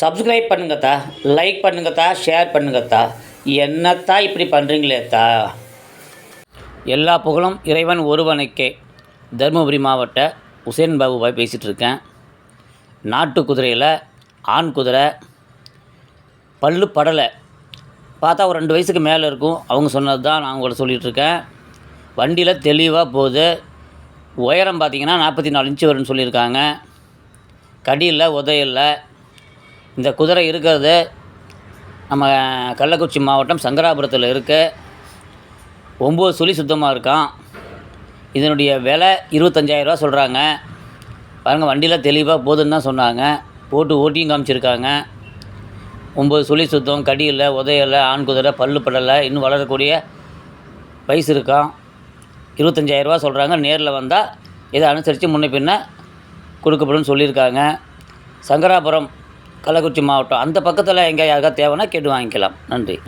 Subscribe பண்ணுங்கத்தா like பண்ணுங்கத்தா share பண்ணுங்கத்தா. என்னத்தா இப்படி பண்ணுறீங்களேத்தா எல்லா புகழும் இறைவன் ஒருவனுக்கே. தருமபுரி மாவட்ட உசேன் பாபுபாய் பேசிகிட்டு இருக்கேன். நாட்டு குதிரையில் ஆண் குதிரை பல்லு படலை. பார்த்தா ஒரு ரெண்டு வயசுக்கு மேலே இருக்கும். அவங்க சொன்னது தான் நான் உங்கள்ட்ட சொல்லிகிட்ருக்கேன் வண்டியில் தெளிவாக போகுது. உயரம் பார்த்தீங்கன்னா நாற்பத்தி நாலு இன்ச்சு வரும்னு சொல்லியிருக்காங்க. கடியில் இல்லை இந்த குதிரை இருக்கிறது நம்ம கள்ளக்குறிச்சி மாவட்டம் சங்கராபுரத்தில் இருக்குது ஒம்பது சுழி சுத்தமாக இருக்கான். இதனுடைய விலை இருபத்தஞ்சாயிரரூவா சொல்கிறாங்க. பாருங்கள் வண்டியில் தெளிவாக போகுதுன்னு தான் சொன்னாங்க. போட்டு ஓட்டியும் காமிச்சிருக்காங்க. ஒம்பது சுழி சுத்தம் கடி இல்லை உதையலை ஆண் குதிரை பல்லு படலை இன்னும் வளரக்கூடிய வயசு இருக்கான். இருபத்தஞ்சாயிரரூவா சொல்கிறாங்க. நேரில் வந்தால் இதை அனுசரித்து முன்ன பின்ன கொடுக்கப்படும் சொல்லியிருக்காங்க. சங்கராபுரம் கள்ளக்குறிச்சி மாவட்டம். அந்த பக்கத்தில் எங்கே யாருக்கா தேவைன்னா கேட்டு வாங்கிக்கலாம். நன்றி.